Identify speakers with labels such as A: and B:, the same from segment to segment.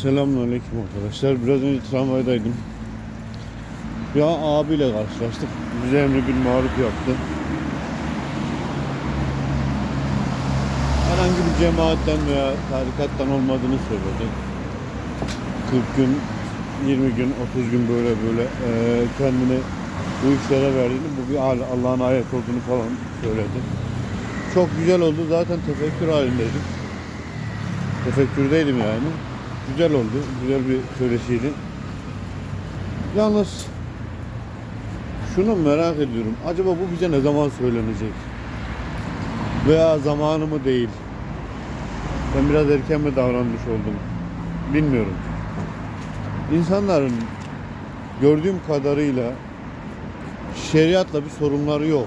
A: Selamünaleyküm arkadaşlar. Biraz önce tramvaydaydım. Bir abiyle karşılaştık. Bize emri bir maruf yaptı. Herhangi bir cemaatten veya tarikattan olmadığını söyledi. 40 gün, 20 gün, 30 gün böyle böyle eee, kendini bu işlere verdiğini, bu bir al- Allah'ın ayet olduğunu falan söyledi. Çok güzel oldu. Zaten tefekkür halindeydim. Tefekkürdeydim yani. Güzel oldu. Güzel bir söyleşiydi. Yalnız şunu merak ediyorum. Acaba bu bize ne zaman söylenecek? Veya zamanı mı değil? Ben biraz erken mi davranmış oldum? Bilmiyorum. İnsanların gördüğüm kadarıyla şeriatla bir sorunları yok.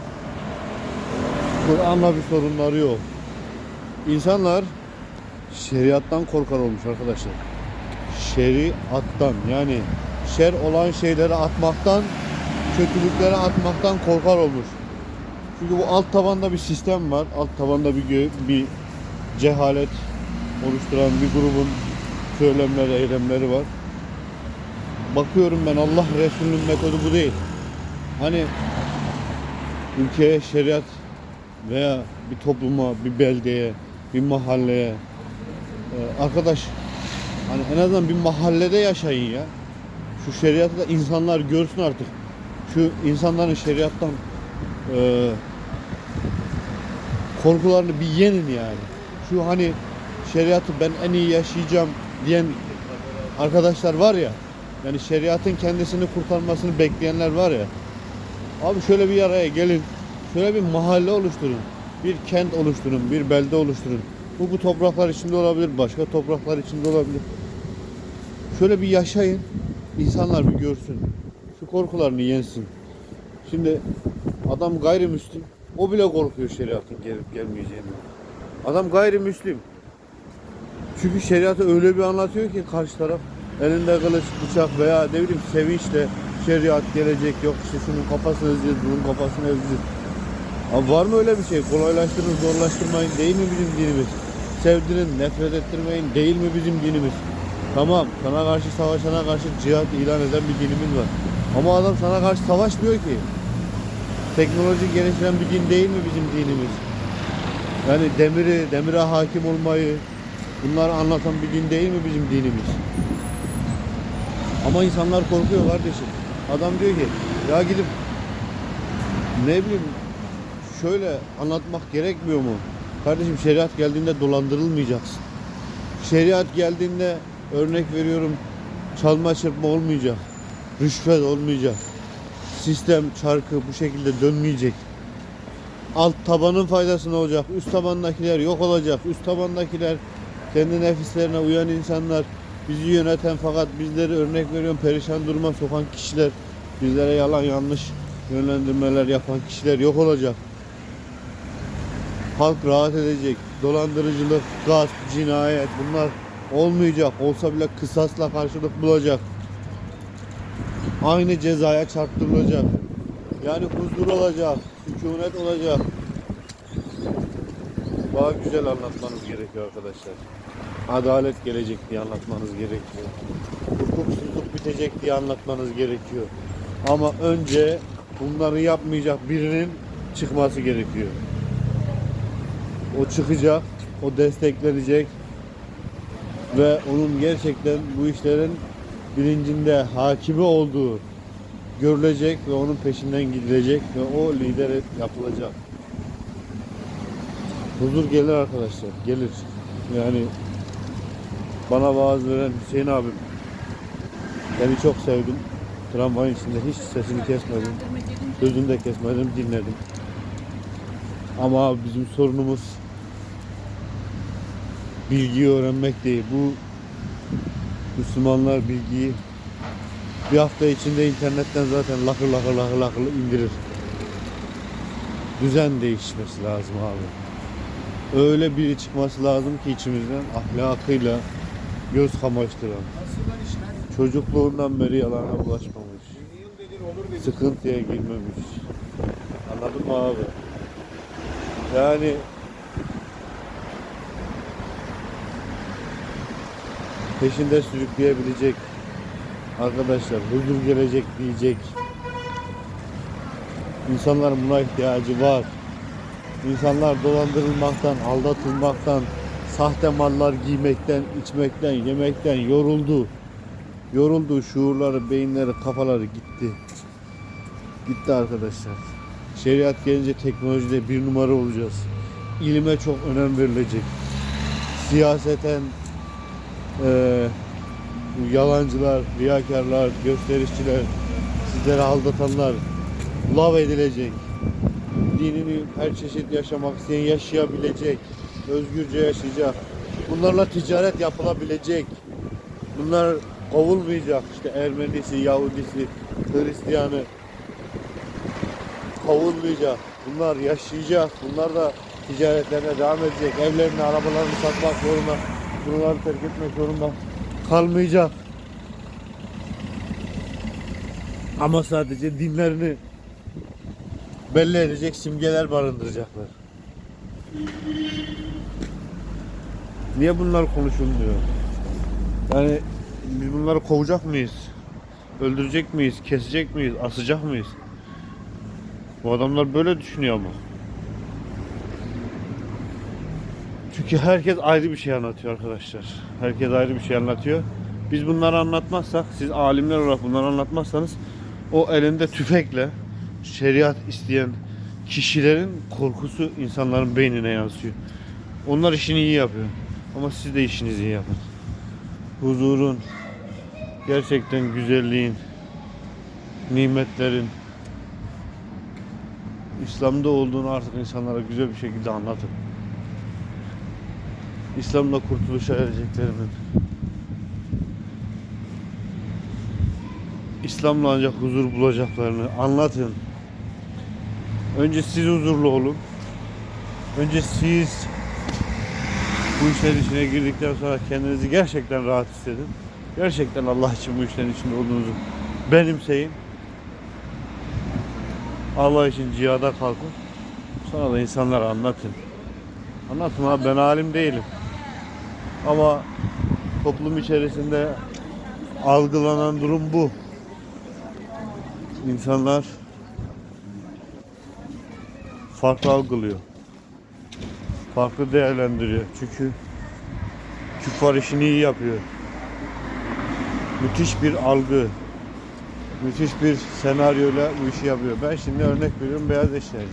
A: Kur'an'la bir sorunları yok. İnsanlar şeriattan korkar olmuş arkadaşlar. Şeriattan yani şer olan şeyleri atmaktan, kötülükleri atmaktan korkar olmuş. Çünkü bu alt tabanda bir sistem var. Alt tabanda bir bir cehalet oluşturan bir grubun söylemleri, eylemleri var. Bakıyorum ben Allah Resulü'nün metodu bu değil. Hani ülkeye şeriat veya bir topluma, bir beldeye, bir mahalleye ee, arkadaş hani en azından bir mahallede yaşayın ya. Şu şeriatı da insanlar görsün artık. Şu insanların şeriattan e, korkularını bir yenin yani. Şu hani şeriatı ben en iyi yaşayacağım diyen arkadaşlar var ya. Yani şeriatın kendisini kurtarmasını bekleyenler var ya. Abi şöyle bir araya gelin. Şöyle bir mahalle oluşturun. Bir kent oluşturun, bir belde oluşturun. Bu bu topraklar içinde olabilir, başka topraklar içinde olabilir. Şöyle bir yaşayın, insanlar bir görsün. Şu korkularını yensin. Şimdi adam gayrimüslim, o bile korkuyor şeriatın gelip gelmeyeceğini. Adam gayrimüslim. Çünkü şeriatı öyle bir anlatıyor ki karşı taraf elinde kılıç, bıçak veya ne bileyim sevinçle şeriat gelecek yok işte şunun kafasını ezeceğiz, bunun kafasını ezeceğiz. Abi var mı öyle bir şey? Kolaylaştırın, zorlaştırmayın değil mi bizim dinimiz? Sevdirin, nefret ettirmeyin değil mi bizim dinimiz? Tamam, sana karşı savaşana karşı cihat ilan eden bir dinimiz var. Ama adam sana karşı savaşmıyor ki. Teknoloji geliştiren bir din değil mi bizim dinimiz? Yani demiri, demire hakim olmayı, bunları anlatan bir din değil mi bizim dinimiz? Ama insanlar korkuyor kardeşim. Adam diyor ki ya gidip ne bileyim şöyle anlatmak gerekmiyor mu? Kardeşim şeriat geldiğinde dolandırılmayacaksın. Şeriat geldiğinde örnek veriyorum çalma çırpma olmayacak. Rüşvet olmayacak. Sistem çarkı bu şekilde dönmeyecek. Alt tabanın faydası ne olacak? Üst tabandakiler yok olacak. Üst tabandakiler kendi nefislerine uyan insanlar bizi yöneten fakat bizleri örnek veriyorum perişan duruma sokan kişiler bizlere yalan yanlış yönlendirmeler yapan kişiler yok olacak. Halk rahat edecek. Dolandırıcılık, gasp, cinayet bunlar olmayacak. Olsa bile kısasla karşılık bulacak. Aynı cezaya çarptırılacak. Yani huzur olacak, sükunet olacak. Daha güzel anlatmanız gerekiyor arkadaşlar. Adalet gelecek diye anlatmanız gerekiyor. Hukuksuzluk bitecek diye anlatmanız gerekiyor. Ama önce bunları yapmayacak birinin çıkması gerekiyor. O çıkacak, o desteklenecek ve onun gerçekten bu işlerin bilincinde hakimi olduğu görülecek ve onun peşinden gidilecek ve o lider yapılacak. Huzur gelir arkadaşlar, gelir. Yani bana vaaz veren Hüseyin abim. Beni çok sevdim. Tramvayın içinde hiç sesini kesmedim. Sözünü de kesmedim, dinledim. Ama bizim sorunumuz bilgiyi öğrenmek değil. Bu Müslümanlar bilgiyi bir hafta içinde internetten zaten lakır lakır lakır lakır indirir. Düzen değişmesi lazım abi. Öyle biri çıkması lazım ki içimizden ahlakıyla göz kamaştıran. Çocukluğundan beri yalana bulaşmamış. Sıkıntıya girmemiş. Anladın mı abi? Yani peşinde sürükleyebilecek arkadaşlar huzur gelecek diyecek insanların buna ihtiyacı var. İnsanlar dolandırılmaktan, aldatılmaktan, sahte mallar giymekten, içmekten, yemekten yoruldu. Yoruldu. Şuurları, beyinleri, kafaları gitti. Gitti arkadaşlar. Şeriat gelince teknolojide bir numara olacağız. İlime çok önem verilecek. Siyaseten bu yalancılar, riyakarlar, gösterişçiler, sizleri aldatanlar lav edilecek. Dinini her çeşit yaşamak isteyen yaşayabilecek. Özgürce yaşayacak. Bunlarla ticaret yapılabilecek. Bunlar kovulmayacak. İşte Ermenisi, Yahudisi, Hristiyanı kovulmayacak. Bunlar yaşayacak. Bunlar da ticaretlerine devam edecek. Evlerini, arabalarını satmak zorunda. Buraları terk etmek zorunda kalmayacak. Ama sadece dinlerini belli edecek simgeler barındıracaklar. Niye bunlar konuşulmuyor? Yani biz bunları kovacak mıyız? Öldürecek miyiz? Kesecek miyiz? Asacak mıyız? Bu adamlar böyle düşünüyor ama. Çünkü herkes ayrı bir şey anlatıyor arkadaşlar. Herkes ayrı bir şey anlatıyor. Biz bunları anlatmazsak, siz alimler olarak bunları anlatmazsanız o elinde tüfekle şeriat isteyen kişilerin korkusu insanların beynine yansıyor. Onlar işini iyi yapıyor. Ama siz de işinizi iyi yapın. Huzurun, gerçekten güzelliğin, nimetlerin İslam'da olduğunu artık insanlara güzel bir şekilde anlatın. İslam'la kurtuluşa ereceklerinin İslam'la ancak huzur bulacaklarını anlatın. Önce siz huzurlu olun. Önce siz bu işlerin içine girdikten sonra kendinizi gerçekten rahat hissedin. Gerçekten Allah için bu işlerin içinde olduğunuzu benimseyin. Allah için cihada kalkın. Sonra da insanlara anlatın. Abi ben alim değilim. Ama toplum içerisinde algılanan durum bu. İnsanlar farklı algılıyor. Farklı değerlendiriyor. Çünkü küffar işini iyi yapıyor. Müthiş bir algı, müthiş bir senaryoyla bu işi yapıyor. Ben şimdi örnek veriyorum beyaz eşyacı.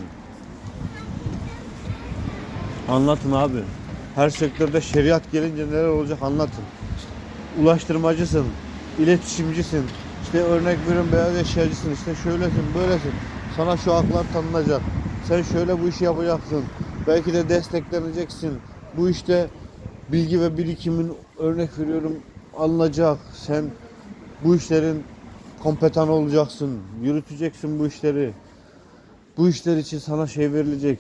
A: Anlatın abi. Her sektörde şeriat gelince neler olacak anlatın. Ulaştırmacısın, iletişimcisin. İşte örnek veriyorum beyaz eşyacısın. İşte şöylesin, böylesin. Sana şu haklar tanınacak. Sen şöyle bu işi yapacaksın. Belki de destekleneceksin. Bu işte bilgi ve birikimin örnek veriyorum alınacak. Sen bu işlerin kompetan olacaksın. Yürüteceksin bu işleri. Bu işler için sana şey verilecek.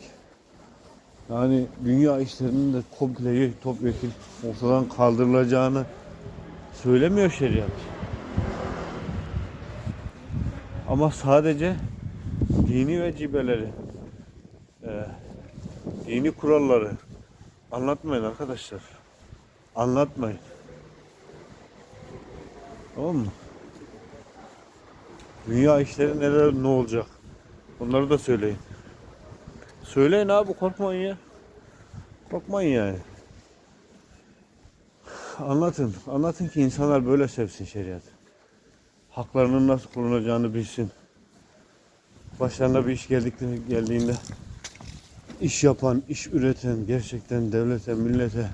A: Yani dünya işlerinin de komple topyekun ortadan kaldırılacağını söylemiyor şeriat. Ama sadece dini vecibeleri, e, dini kuralları anlatmayın arkadaşlar. Anlatmayın. Tamam mı? Dünya işleri neler ne olacak? Onları da söyleyin. Söyleyin abi korkmayın ya. Korkmayın yani. Anlatın. Anlatın ki insanlar böyle sevsin şeriat. Haklarının nasıl korunacağını bilsin. Başlarına bir iş geldikleri geldiğinde iş yapan, iş üreten, gerçekten devlete, millete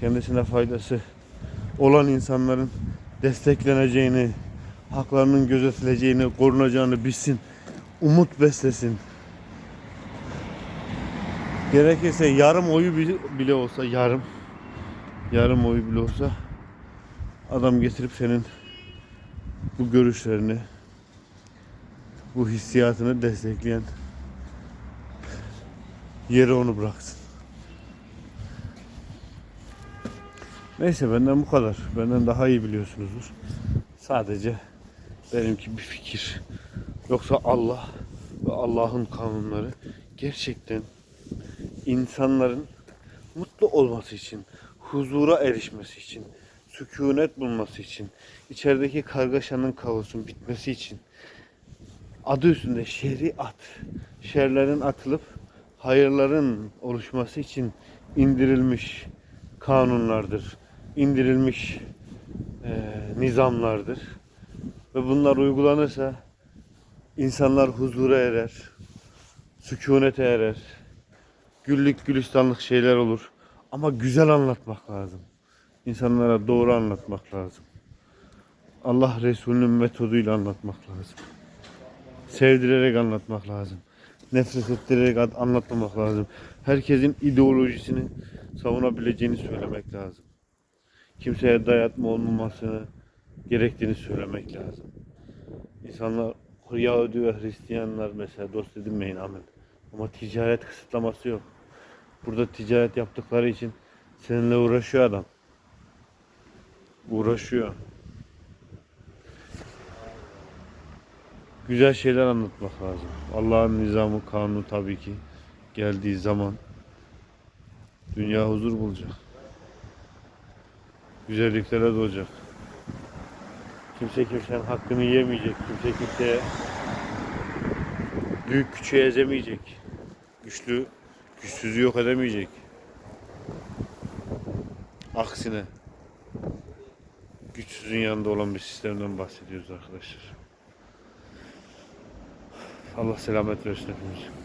A: kendisine faydası olan insanların destekleneceğini, haklarının gözetileceğini, korunacağını bilsin. Umut beslesin. Gerekirse yarım oyu bile- olsa yarım yarım oyu bile olsa adam getirip senin bu görüşlerini bu hissiyatını destekleyen yere onu bıraksın. Neyse benden bu kadar. Benden daha iyi biliyorsunuzdur. Sadece benimki bir fikir. Yoksa Allah ve Allah'ın kanunları gerçekten insanların mutlu olması için, huzura erişmesi için, sükunet bulması için, içerideki kargaşanın kaosun bitmesi için adı üstünde şeriat, şerlerin atılıp hayırların oluşması için indirilmiş kanunlardır, indirilmiş eee, nizamlardır. Ve bunlar uygulanırsa insanlar huzura erer, sükunete erer, güllük gülistanlık şeyler olur. Ama güzel anlatmak lazım. İnsanlara doğru anlatmak lazım. Allah Resulü'nün metoduyla anlatmak lazım. Sevdirerek anlatmak lazım. Nefret ettirerek anlatmamak lazım. Herkesin ideolojisini savunabileceğini söylemek lazım. Kimseye dayatma olmamasını gerektiğini söylemek lazım. İnsanlar Yahudi ve Hristiyanlar mesela dost edinmeyin amin. Ama ticaret kısıtlaması yok. Burada ticaret yaptıkları için seninle uğraşıyor adam. Uğraşıyor. Güzel şeyler anlatmak lazım. Allah'ın nizamı, kanunu tabii ki geldiği zaman dünya huzur bulacak. Güzelliklere doğacak. Kimse kimsenin hakkını yemeyecek. Kimse kimseye büyük küçüğü ezemeyecek. Güçlü güçsüzü yok edemeyecek. Aksine güçsüzün yanında olan bir sistemden bahsediyoruz arkadaşlar. Allah selamet versin hepimize.